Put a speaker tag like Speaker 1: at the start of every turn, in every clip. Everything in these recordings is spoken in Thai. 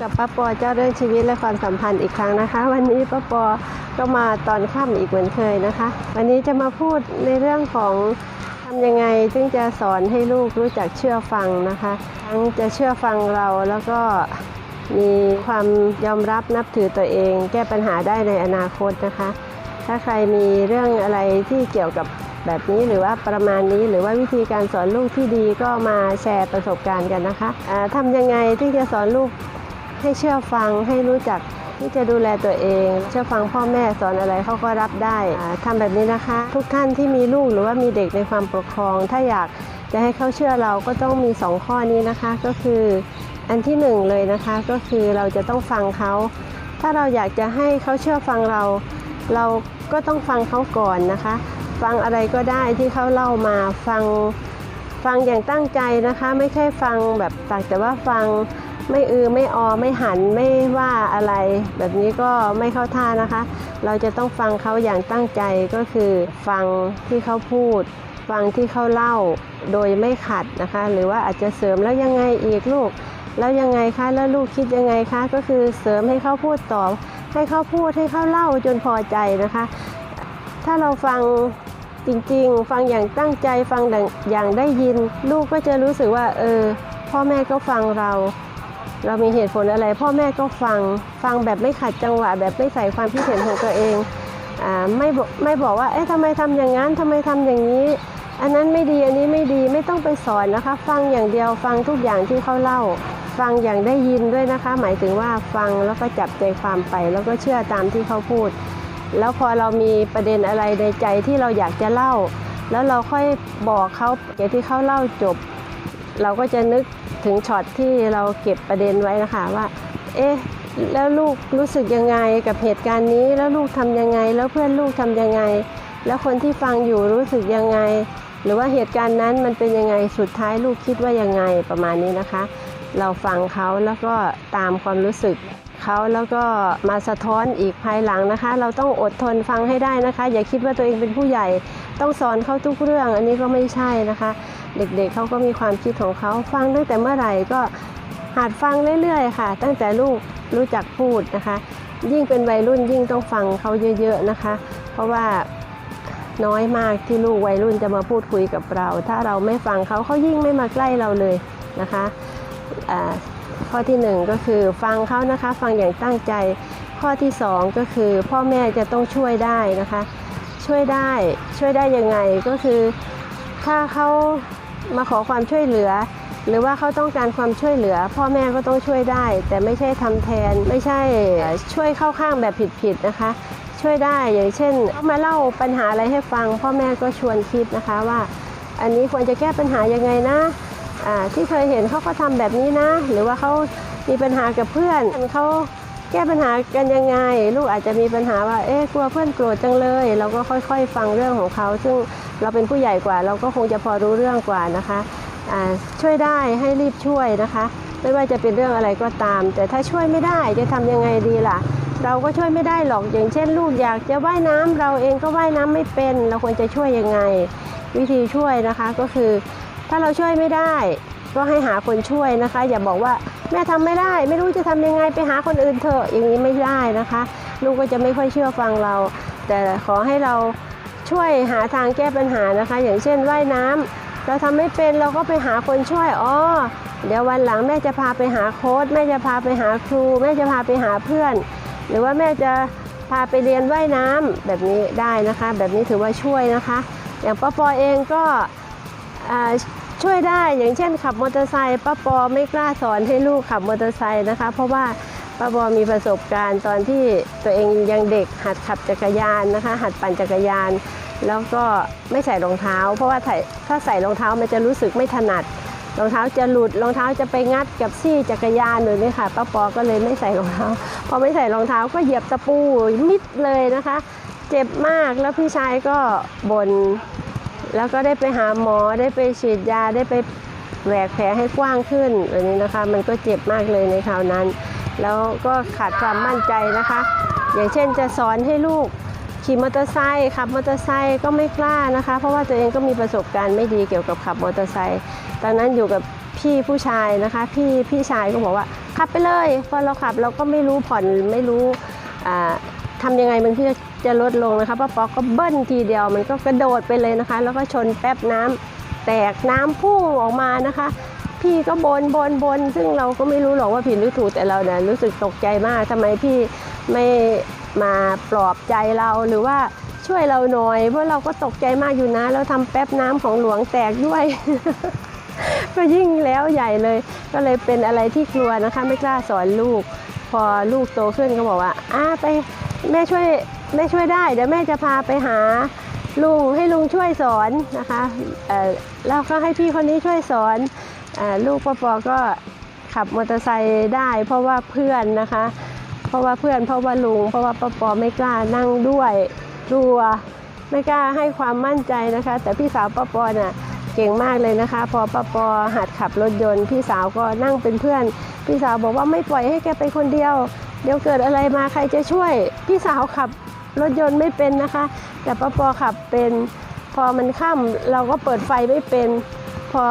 Speaker 1: กับป้าปอเจ้าเรื่องชีวิตและความสัมพันธ์อีกครั้งนะคะ วันนี้ป้าปอก็มาตอนค่ำอีกเหมือนเคยนะคะ วันนี้จะมาพูดในเรื่องของทำยังไงซึ่งจะสอนให้ลูกรู้จักเชื่อฟังนะคะ ทั้งจะเชื่อฟังเราแล้วก็มีความยอมรับนับถือตัวเอง แก้ปัญหาได้ในอนาคตนะคะ ถ้าใครมีเรื่องอะไรที่เกี่ยวกับแบบนี้หรือว่าประมาณนี้หรือว่าวิธีการสอนลูกที่ดีก็มาแชร์ประสบการณ์กันนะคะอ่าทำยังไงที่จะสอนลูก ให้เชื่อฟังให้รู้จักที่จะดูแลตัวเอง เชื่อฟังพ่อแม่สอนอะไรเขาก็รับได้อ่าทำแบบนี้นะคะ ทุกท่านที่มีลูกหรือว่ามีเด็กในความปกครอง ถ้าอยากจะให้เขาเชื่อเราก็ต้องมีสองข้อนี้นะคะ ก็คืออันที่หนึ่งเลยนะคะก็คือเราจะต้องฟังเขา ถ้าเราอยากจะให้เขาเชื่อฟังเรา เราก็ต้องฟังเขาก่อนนะคะ ฟังอะไรก็ได้ที่เขาเล่ามาฟังฟังอย่างตั้งใจนะคะ ไม่ใช่ฟังแบบตักแต่ว่าฟัง ไม่อือไม่ออไม่หันไม่ว่าอะไร แบบนี้ก็ไม่เข้าท่านะคะ เราจะต้องฟังเขาอย่างตั้งใจก็คือ ฟังที่เขาพูด ฟังที่เขาเล่าโดยไม่ขัดนะคะ หรือว่าอาจจะเสริมแล้วยังไงอีกลูก แล้วยังไงคะแล้วลูกคิดยังไงคะ ก็คือเสริมให้เขาพูดต่อ ให้เขาพูดให้เขาเล่าจนพอใจนะคะ ถ้าเราฟังจริงๆ ฟังอย่างตั้งใจฟังอย่างได้ยิน ลูกก็จะรู้สึกว่าเออพ่อแม่ก็ฟังเรา เรามีเหตุผลอะไร พ่อแม่ก็ฟังฟังแบบไม่ขัดจังหวะ แบบไม่ใส่ความคิดเห็นของตัวเองอไม่ไม่บอกว่าเอ๊ะทำไมทำอย่างนั้นทำไมทำอย่างนี้ อันนั้นไม่ดีอันนี้ไม่ดีไม่ต้องไปสอนนะคะ ฟังอย่างเดียวฟังทุกอย่างที่เขาเล่า ฟังอย่างได้ยินด้วยนะคะ หมายถึงว่าฟังแล้วก็จับใจความไป แล้วก็เชื่อตามที่เขาพูด แล้วพอเรามีประเด็นอะไรในใจที่เราอยากจะเล่า แล้วเราค่อยบอกเขาอย่างที่เขาเล่าจบ เราก็จะนึก ถึงช็อตที่เราเก็บประเด็นไว้นะคะว่าเอ๊ะแล้วลูกรู้สึกยังไงกับเหตุการณ์นี้แล้วลูกทำยังไง แล้วเพื่อนลูกทำยังไง แล้วคนที่ฟังอยู่รู้สึกยังไง หรือว่าเหตุการณ์นั้นมันเป็นยังไงสุดท้ายลูกคิดว่ายังไงประมาณนี้นะคะ เราฟังเขาแล้วก็ตามความรู้สึกเขาแล้วก็มาสะท้อนอีกภายหลังนะคะ เราต้องอดทนฟังให้ได้นะคะ อย่าคิดว่าตัวเองเป็นผู้ใหญ่ ต้องสอนเขาทุกเรื่อง อันนี้ก็ไม่ใช่นะคะ เด็กๆเขาก็มีความคิดของเขาฟังตั้งแต่เมื่อไหร่ก็หัดฟังเรื่อยๆค่ะ ตั้งแต่ลูกรู้จักพูดนะคะ ยิ่งเป็นวัยรุ่นยิ่งต้องฟังเขาเยอะๆนะคะ เพราะว่าน้อยมากที่ลูกวัยรุ่นจะมาพูดคุยกับเรา ถ้าเราไม่ฟังเขาเขายิ่งไม่มาใกล้เราเลยนะคะข้อที่หนึ่งก็คือฟังเขานะคะ ฟังอย่างตั้งใจ ข้อที่สองก็คือพ่อแม่จะต้องช่วยได้นะคะ ช่วยได้ช่วยได้ยังไงก็คือ ถ้าเขา มาขอความช่วยเหลือ หรือว่าเขาต้องการความช่วยเหลือ พ่อแม่ก็ต้องช่วยได้ แต่ไม่ใช่ทำแทน ไม่ใช่ช่วยเข้าข้างแบบผิดๆนะคะ ช่วยได้อย่างเช่นเขามาเล่าปัญหาอะไรให้ฟัง พ่อแม่ก็ชวนคิดนะคะว่า อันนี้ควรจะแก้ปัญหายังไงนะที่เคยเห็นเขาก็ทำแบบนี้นะ หรือว่าเขามีปัญหากับเพื่อนเขา แก้ปัญหากันยังไง ลูกอาจจะมีปัญหาว่าเอ๊ะกลัวเพื่อนโกรธจังเลย เราก็ค่อยๆ ฟังเรื่องของเขา ซึ่งเราเป็นผู้ใหญ่กว่า เราก็คงจะพอรู้เรื่องกว่านะคะช่วยได้ให้รีบช่วยนะคะ ไม่ว่าจะเป็นเรื่องอะไรก็ตาม แต่ถ้าช่วยไม่ได้จะทำยังไงดีล่ะ เราก็ช่วยไม่ได้หรอกอย่างเช่น ลูกอยากจะว่ายน้ำเราเองก็ว่ายน้ำไม่เป็น เราควรจะช่วยยังไง วิธีช่วยนะคะก็คือ ถ้าเราช่วยไม่ได้ ก็ให้หาคนช่วยนะคะ อย่าบอกว่า แม่ทำไม่ได้ ไม่รู้จะทำยังไงไปหาคนอื่นเถอะอย่างนี้ไม่ได้นะคะ ลูกก็จะไม่ค่อยเชื่อฟังเรา แต่ขอให้เราช่วยหาทางแก้ปัญหานะคะ อย่างเช่นว่ายน้ำเราทำไม่เป็นเราก็ไปหาคนช่วยอ๋อเดี๋ยววันหลังแม่จะพาไปหาโค้ชแม่จะพาไปหาครู แม่จะพาไปหาเพื่อน หรือว่าแม่จะพาไปเรียนว่ายน้ำแบบนี้ได้นะคะ แบบนี้ถือว่าช่วยนะคะ อย่างป้าปอเองก็อ่า ช่วยได้อย่างเช่นขับมอเตอร์ไซค์ป้าปอไม่กล้าสอนให้ลูกขับมอเตอร์ไซค์นะคะ เพราะว่าป้าปอมีประสบการณ์ตอนที่ตัวเองยังเด็กหัดขับจักรยานนะคะ หัดปั่นจักรยาน แล้วก็ไม่ใส่รองเท้า เพราะว่าถ้าถ้าใส่รองเท้ามันจะรู้สึกไม่ถนัดรองเท้าจะหลุดรองเท้าจะไปงัดกับซี่จักรยานหรือนี่ค่ะป้าปอก็เลยไม่ใส่รองเท้า พอไม่ใส่รองเท้าก็เหยียบตะปูมิดเลยนะคะ เจ็บมากแล้วพี่ชายก็บน่น แล้วก็ได้ไปหาหมอได้ไปฉีดยาได้ไปแหวกแผลให้กว้างขึ้นแบบนี้นะคะ มันก็เจ็บมากเลยในคราวนั้น แล้วก็ขาดความมั่นใจนะคะ อย่างเช่นจะสอนให้ลูกขี่มอเตอร์ไซค์ขับมอเตอร์ไซค์ก็ไม่กล้านะคะ เพราะว่าตัวเองก็มีประสบการณ์ไม่ดีเกี่ยวกับขับมอเตอร์ไซค์ตอนนั้นอยู่กับพพี่ผู้ชายนะคะ พี่พี่ชายก็บอกว่าขับไปเลยพอเราขับเราก็ไม่รู้ผ่อนไม่รู้อ่า ทำยังไงมันที่จะจะลดลงนะคะป้าปอกก็เบิ้ลทีเดียวมันก็กระโดดไปเลยนะคะ แล้วก็ชนแป๊บน้ำแตกน้ำพุ่งออกมานะคะ พี่ก็บนบนบนซึ่งเราก็ไม่รู้หรอกว่าผิดหรือถูกแต่เราเนี่ยรู้สึกตกใจมากทำไมพี่ไม่มาปลอบใจเราหรือว่าช่วยเราหน่อยเพราะเราก็ตกใจมากอยู่นะ แล้วทำแป๊บน้ำของหลวงแตกด้วย ก็ยิ่งแล้วใหญ่เลย ก็เลยเป็นอะไรที่กลัวนะคะ ไม่กล้าสอนลูก พอลูกโตขึ้นก็บอกว่าอ่าไป แม่ช่วยแม่ช่วยได้ เดี๋ยวแม่จะพาไปหาลุงให้ลุงช่วยสอนนะคะเอ่อแล้วก็ให้พี่คนนี้ช่วยสอนอลูกปอปอก็ขับมอเตอร์ไซค์ได้ เพราะว่าเพื่อนนะคะ เพราะว่าเพื่อนเพราะว่าลุง เพราะว่าปอปอไม่กล้านั่งด้วยกลัวไม่กล้าให้ความมั่นใจนะคะ แต่พี่สาวปอปอน่ะเก่งมากเลยนะคะ พอปอปอหัดขับรถยนต์ พี่สาวก็นั่งเป็นเพื่อน พี่สาวบอกว่าไม่ปล่อยให้แกไปคนเดียว เดี๋ยวเกิดอะไรมาใครจะช่วย พี่สาวขับรถยนต์ไม่เป็นนะคะ แต่ปอปอขับเป็น พอมันค่ำเราก็เปิดไฟไม่เป็น พอ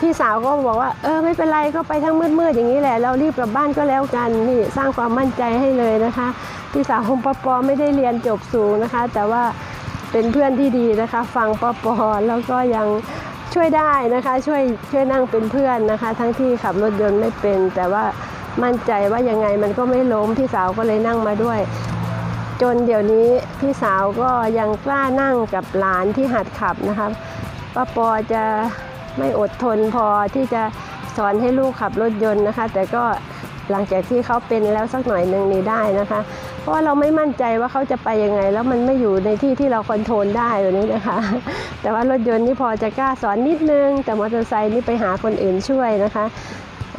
Speaker 1: พี่สาวก็บอกว่า เออไม่เป็นไรก็ไปทั้งมืดๆอย่างนี้แหละ เรารีบกลับบ้านก็แล้วกันนี่สร้างความมั่นใจให้เลยนะคะ พี่สาวของปอปอไม่ได้เรียนจบสูงนะคะ แต่ว่าเป็นเพื่อนที่ดีนะคะ ฟังปอปอแล้วก็ยังช่วยได้นะคะ ช่วยช่วยนั่งเป็นเพื่อนนะคะ ทั้งที่ขับรถยนต์ไม่เป็นแต่ว่า มั่นใจว่ายังไงมันก็ไม่ล้มพี่สาวก็เลยนั่งมาด้วย จนเดี๋ยวนี้พี่สาวก็ยังกล้านั่งกับหลานที่หัดขับนะคะป้าปอจะไม่อดทนพอที่จะสอนให้ลูกขับรถยนต์นะคะ แต่ก็หลังจากที่เขาเป็นแล้วสักหน่อยหนึ่งนี้ได้นะคะ เพราะว่าเราไม่มั่นใจว่าเขาจะไปยังไง แล้วมันไม่อยู่ในที่ที่เราคอนโทรลได้แบบนี้นะคะ แต่ว่ารถยนต์นี่พอจะกล้าสอนนิดนึง แต่มอเตอร์ไซค์นี่ไปหาคนอื่นช่วยนะคะ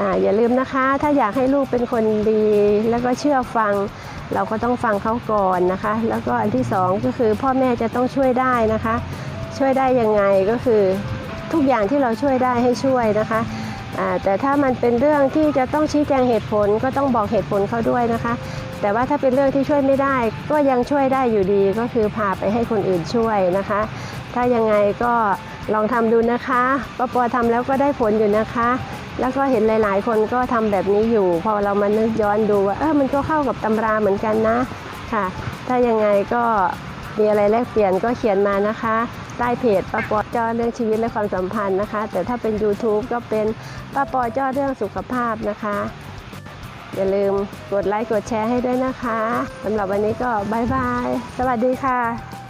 Speaker 1: ออย่าลืมนะคะ ถ้าอยากให้ลูกเป็นคนดี แล้วก็เชื่อฟัง เราก็ต้องฟังเขาก่อนนะคะ แล้วก็อันที่สองก็คือพ่อแม่จะต้องช่วยได้นะคะ ช่วยได้ยังไงก็คือทุกอย่างที่เราช่วยได้ให้ช่วยนะคะแต่ถ้ามันเป็นเรื่องที่จะต้องชี้แจงเหตุผลก็ต้องบอกเหตุผลเขาด้วยนะคะ แต่ว่าถ้าเป็นเรื่องที่ช่วยไม่ได้ ก็ยังช่วยได้อยู่ดีก็คือพาไปให้คนอื่นช่วยนะคะ ถ้ายังไงก็ ลองทำดูนะคะปอปอทำแล้วก็ได้ผลอยู่นะคะ แล้วก็เห็นหลาย ๆ คนก็ทำแบบนี้อยู่ พอเรามานึกย้อนดูว่าเออมันก็เข้ากับตำราเหมือนกันนะค่ะ ถ้ายังไงก็มีอะไรแลกเปลี่ยนก็เขียนมานะคะ ใต้เพจป้าปอจ้อเรื่องชีวิตและความสัมพันธ์นะคะ แต่ถ้าเป็น YouTube ก็เป็นป้าปอจ้อเรื่องสุขภาพนะคะ อย่าลืมกดไลค์กดแชร์ให้ด้วยนะคะสำหรับวันนี้ก็บายบาย สวัสดีค่ะ